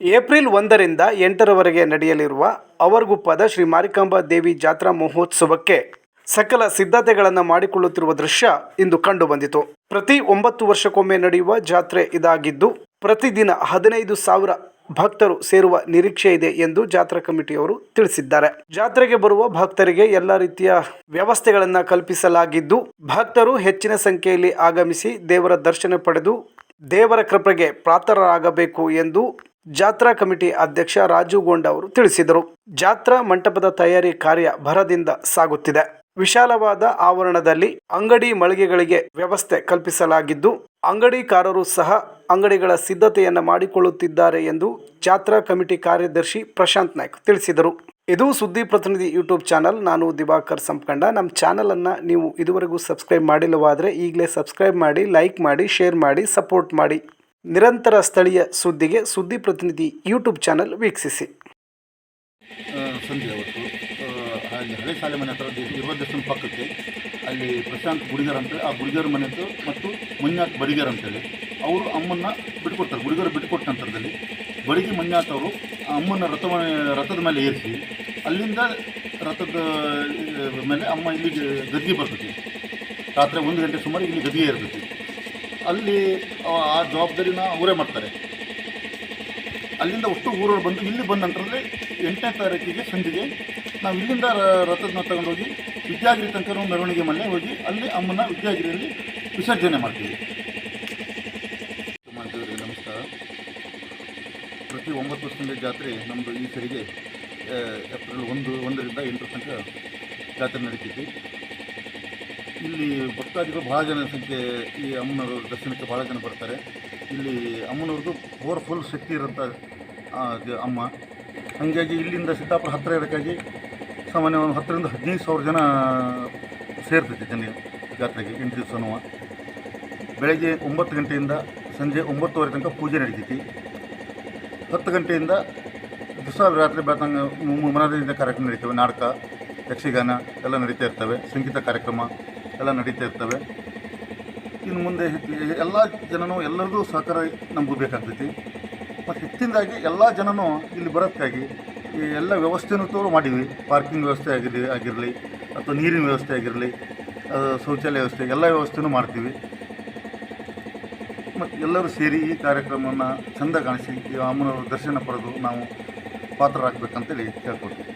April ಒಂದರಿಂದ ಎಂಟರವರೆಗೆ ನಡೆಯಲಿರುವ ಅವರ್ಗುಪ್ಪದ ಶ್ರೀ ಮಾರಿಕಾಂಬಾ ದೇವಿ ಜಾತ್ರಾ ಮಹೋತ್ಸವಕ್ಕೆ ಸಕಲ ಸಿದ್ಧತೆಗಳನ್ನು ಮಾಡಿಕೊಳ್ಳುತ್ತಿರುವ ದೃಶ್ಯ ಇಂದು ಕಂಡುಬಂದಿತು. ಪ್ರತಿ ಒಂಬತ್ತು ವರ್ಷಕ್ಕೊಮ್ಮೆ ನಡೆಯುವ ಜಾತ್ರೆ ಇದಾಗಿದ್ದು, ಪ್ರತಿದಿನ ಹದಿನೈದು ಸಾವಿರ ಭಕ್ತರು ಸೇರುವ ನಿರೀಕ್ಷೆ ಇದೆ ಎಂದು ಜಾತ್ರಾ ಕಮಿಟಿಯವರು ತಿಳಿಸಿದ್ದಾರೆ. ಜಾತ್ರೆಗೆ ಬರುವ ಭಕ್ತರಿಗೆ ಎಲ್ಲ ರೀತಿಯ ವ್ಯವಸ್ಥೆಗಳನ್ನು ಕಲ್ಪಿಸಲಾಗಿದ್ದು, ಭಕ್ತರು ಹೆಚ್ಚಿನ ಸಂಖ್ಯೆಯಲ್ಲಿ ಆಗಮಿಸಿ ದೇವರ ದರ್ಶನ ಪಡೆದು ದೇವರ ಕೃಪೆಗೆ ಪಾತ್ರರಾಗಬೇಕು ಎಂದು ಜಾತ್ರಾ ಕಮಿಟಿ ಅಧ್ಯಕ್ಷ ರಾಜು ಗೊಂಡ ಅವರು ತಿಳಿಸಿದರು. ಜಾತ್ರಾ ಮಂಟಪದ ತಯಾರಿ ಕಾರ್ಯ ಭರದಿಂದ ಸಾಗುತ್ತಿದೆ. ವಿಶಾಲವಾದ ಆವರಣದಲ್ಲಿ ಅಂಗಡಿ ಮಳಿಗೆಗಳಿಗೆ ವ್ಯವಸ್ಥೆ ಕಲ್ಪಿಸಲಾಗಿದ್ದು, ಅಂಗಡಿಕಾರರು ಸಹ ಅಂಗಡಿಗಳ ಸಿದ್ಧತೆಯನ್ನು ಮಾಡಿಕೊಳ್ಳುತ್ತಿದ್ದಾರೆ ಎಂದು ಜಾತ್ರಾ ಕಮಿಟಿ ಕಾರ್ಯದರ್ಶಿ ಪ್ರಶಾಂತ್ ನಾಯ್ಕ್ ತಿಳಿಸಿದರು. ಇದು ಸುದ್ದಿ ಪ್ರತಿನಿಧಿ ಯೂಟ್ಯೂಬ್ ಚಾನಲ್. ನಾನು ದಿವಾಕರ್ ಸಂಪ್ಕಂಡ. ನಮ್ಮ ಚಾನಲನ್ನು ನೀವು ಇದುವರೆಗೂ ಸಬ್ಸ್ಕ್ರೈಬ್ ಮಾಡಿಲ್ಲವಾದರೆ ಈಗಲೇ ಸಬ್ಸ್ಕ್ರೈಬ್ ಮಾಡಿ, ಲೈಕ್ ಮಾಡಿ, ಶೇರ್ ಮಾಡಿ, ಸಪೋರ್ಟ್ ಮಾಡಿ. ನಿರಂತರ ಸ್ಥಳೀಯ ಸುದ್ದಿಗೆ ಸುದ್ದಿ ಪ್ರತಿನಿಧಿ ಯೂಟ್ಯೂಬ್ ಚಾನಲ್ ವೀಕ್ಷಿಸಿ. ಅವತ್ತು ಅಲ್ಲಿ ಹಳೆ ಶಾಲೆ ಮನೆ ಹತ್ರ ಅಲ್ಲಿ ಪ್ರಶಾಂತ್ ಗುಡಿಗರ್ ಅಂತ ಆ ಗುಡಿಗರ್ ಮನೆಯದ್ದು ಮತ್ತು ಮಂಜಾತ್ ಬಡಿಗರ್ ಅಂತೇಳಿ ಅವರು ಅಮ್ಮನ್ನ ಬಿಟ್ಕೊಡ್ತಾರೆ ಗುಡಿಗರ್ ಬಿಟ್ಕೊಟ್ಟ ನಂತರದಲ್ಲಿ ಬಡಿಗೆ ಮಂಜಾತ್ ಅವರು ಆ ಅಮ್ಮನ ರಥ ರಥದ ಮೇಲೆ ಏರಿಸಿ, ಅಲ್ಲಿಂದ ರಥದ ಮೇಲೆ ಅಮ್ಮ ಇಲ್ಲಿಗೆ ಗದ್ಗೆ ಬರ್ತೈತಿ ರಾತ್ರಿ ಒಂದು ಗಂಟೆ ಸುಮಾರು ಇಲ್ಲಿ ಗದ್ಗೆ ಇರ್ತೈತಿ ಅಲ್ಲಿ, ಆ ಜವಾಬ್ದಾರಿನ ಅವರೇ ಮಾಡ್ತಾರೆ. ಅಲ್ಲಿಂದ ಒಟ್ಟು ಊರವ್ರು ಬಂದು ಇಲ್ಲಿ ಬಂದ ನಂತರದಲ್ಲಿ ಎಂಟನೇ ತಾರೀಕಿಗೆ ಸಂಜೆಗೆ ನಾವು ಇಲ್ಲಿಂದ ರಥದನ್ನ ತಗೊಂಡೋಗಿ ವಿದ್ಯಾಗಿರಿ ತನಕ ಮೆರವಣಿಗೆ ಮನೆ ಹೋಗಿ ಅಲ್ಲಿ ಅಮ್ಮನ ವಿದ್ಯಾಗಿರಿಯಲ್ಲಿ ವಿಸರ್ಜನೆ ಮಾಡ್ತೀವಿ. ಮಾಡ್ತೀವಿ ನಮಸ್ಕಾರ. ಪ್ರತಿ ಒಂಬತ್ತು ವರ್ಷದಿಂದ ಜಾತ್ರೆ ನಮ್ಮದು ಈ ಸರಿಗೆ ಏಪ್ರಿಲ್ ಒಂದು, ಒಂದರಿಂದ ಎಂಟು ತನಕ ಜಾತ್ರೆ ನಡೀತೈತಿ. ಇಲ್ಲಿ ಭಕ್ತಾದಿಗಳು ಭಾಳ ಜನ ಸಂಖ್ಯೆ ಈ ಅಮ್ಮನವರು ದರ್ಶನಕ್ಕೆ ಭಾಳ ಜನ ಬರ್ತಾರೆ. ಇಲ್ಲಿ ಅಮ್ಮನವ್ರದ್ದು ಪವರ್ಫುಲ್ ಶಕ್ತಿ ಇರೋಂಥ ಆ, ಅಮ್ಮ. ಹಾಗಾಗಿ ಇಲ್ಲಿಂದ ಸಿದ್ದಾಪುರ ಹತ್ತಿರ ಇರೋಕ್ಕಾಗಿ ಸಾಮಾನ್ಯ ಒಂದು ಹತ್ತರಿಂದ ಹದಿನೈದು ಸಾವಿರ ಜನ ಸೇರ್ತೈತೆ ಜನ ಜಾತ್ರೆಗೆ ಎಂಟು ದಿವಸನೂ ಬೆಳಗ್ಗೆ ಒಂಬತ್ತು ಗಂಟೆಯಿಂದ ಸಂಜೆ ಒಂಬತ್ತುವರೆ ತನಕ ಪೂಜೆ ನಡೀತೈತಿ. ಹತ್ತು ಗಂಟೆಯಿಂದ ದಿವಸ ರಾತ್ರಿ ಬೆಳತಂಗ ಮನೋರಂಜನೆ ಕಾರ್ಯಕ್ರಮ ನಡೀತವೆ ನಾಟಕ ಯಕ್ಷಗಾನ ಎಲ್ಲ ನಡೀತಾ ಇರ್ತವೆ ಸಂಗೀತ ಕಾರ್ಯಕ್ರಮ ಎಲ್ಲ ನಡೀತಾ ಇರ್ತವೆ. ಇನ್ನು ಮುಂದೆ ಎಲ್ಲ ಜನನೂ ಎಲ್ಲರಿಗೂ ಸಹಕಾರ ನಮಗೂ ಬೇಕಾಗ್ತೈತಿ. ಮತ್ತು ಹೆಚ್ಚಿನದಾಗಿ ಎಲ್ಲ ಜನನೂ ಇಲ್ಲಿ ಬರೋದಕ್ಕಾಗಿ ಈ ಎಲ್ಲ ವ್ಯವಸ್ಥೆನೂ ತೋರು ಮಾಡಿದ್ವಿ. ಪಾರ್ಕಿಂಗ್ ವ್ಯವಸ್ಥೆ ಆಗಿದೆ, ಆಗಿರಲಿ, ಅಥವಾ ನೀರಿನ ವ್ಯವಸ್ಥೆ ಆಗಿರಲಿ ಶೌಚಾಲಯ ವ್ಯವಸ್ಥೆ, ಎಲ್ಲ ವ್ಯವಸ್ಥೆನೂ ಮಾಡ್ತೀವಿ. ಮತ್ತು ಎಲ್ಲರೂ ಸೇರಿ ಈ ಕಾರ್ಯಕ್ರಮವನ್ನು ಚೆಂದ ಕಾಣಿಸಿ, ಈ ಅಮ್ಮನವ್ರ ದರ್ಶನ ಪಡೆದು ನಾವು ಪಾತ್ರರಾಗಬೇಕಂತೇಳಿ ಕೇಳ್ಕೊಳ್ತೀವಿ.